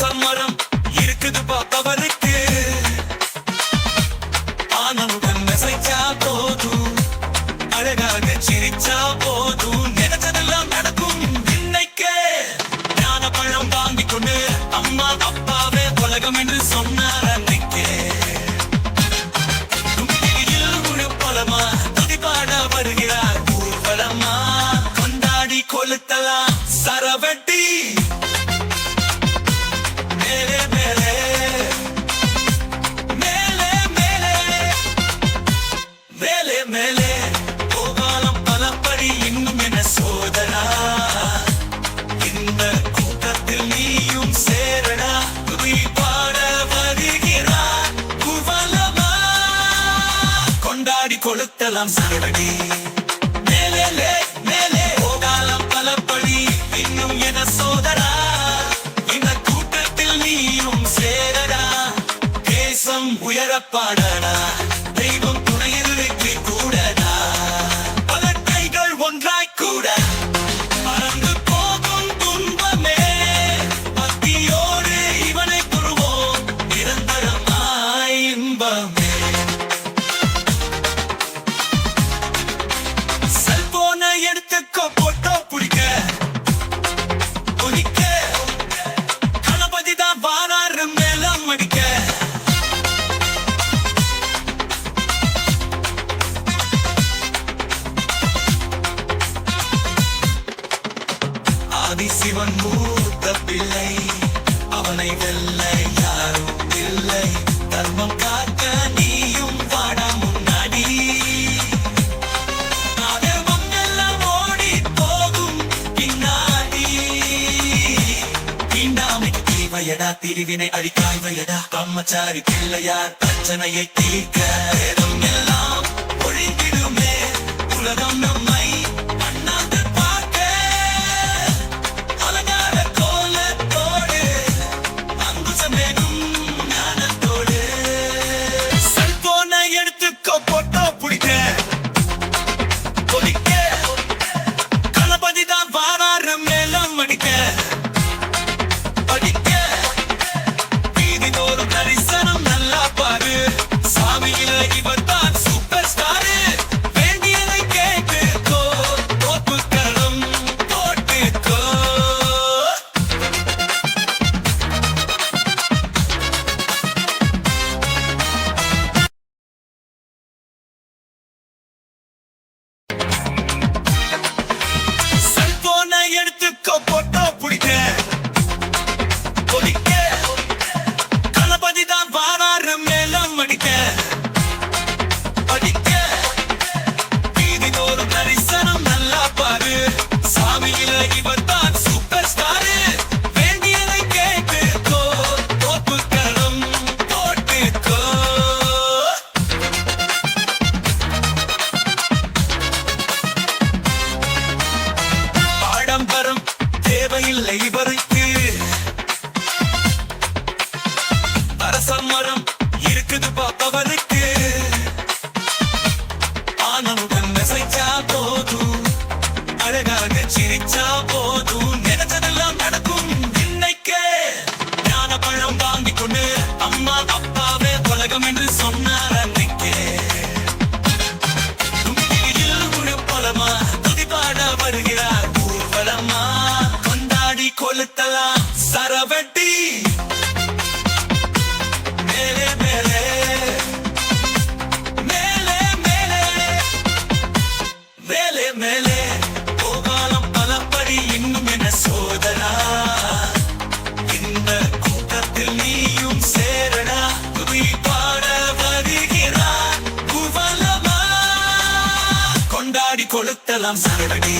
பனசா மரம் இருக்குது பாப்பவருக்கு ஆனந்தம் நசைச்சா போதும். அழகாக சிரிச்சா போதும். கொண்டாடி கொளுத்தலாம் சரவடி மேலே மேலே. போகாலம் பலப்படி. இன்னும் என சோதரா இந்த கூட்டத்தில் நீயும் சேரடா. தேசம் உயரப்பாடடா. இவன் மூத்த பிள்ளை. அவனை வெல்ல யாரும் இல்லை. தர்மம் காக்க நீயும் வாடா முன்னாடி. அதர்மம் எல்லாம் ஓடி போகும் பின்னாடி. தீண்டாமை தீவையடா திரிவினை அழிக்காய்வையடா பிரம்மச்சாரி பிள்ளையார் பிரச்சனையை தீர்க்க. எல்லாம் ஒழிந்திடுமே. உலகம் நம்மை அதிகாரம் இருக்குது பாப்பவருக்கு ஆனவுடன் மெசைச்சா போதும். அழகாக சிரிச்சா போதும். நினைச்சதெல்லாம் நடக்கும் இன்னைக்கே. ஞான பழம் வாங்கி கொண்டு அம்மா அப்பாவே உலகம் என்று சொன்னார் அன்னைக்கே. தும்பிக்கையில் துதிபாட வருகிறார் ஊர்வலமா. கொண்டாடி கொளுத்தலாம் சரவெட்டு மேலே போகாலம் பலப்படி இன்னும் என சோதரா இந்த கூட்டத்தில் நீயும் சேரடா துதி பாட வருகிறார் குவலமா கொண்டாடி கொளுத்தலாம் சரடி.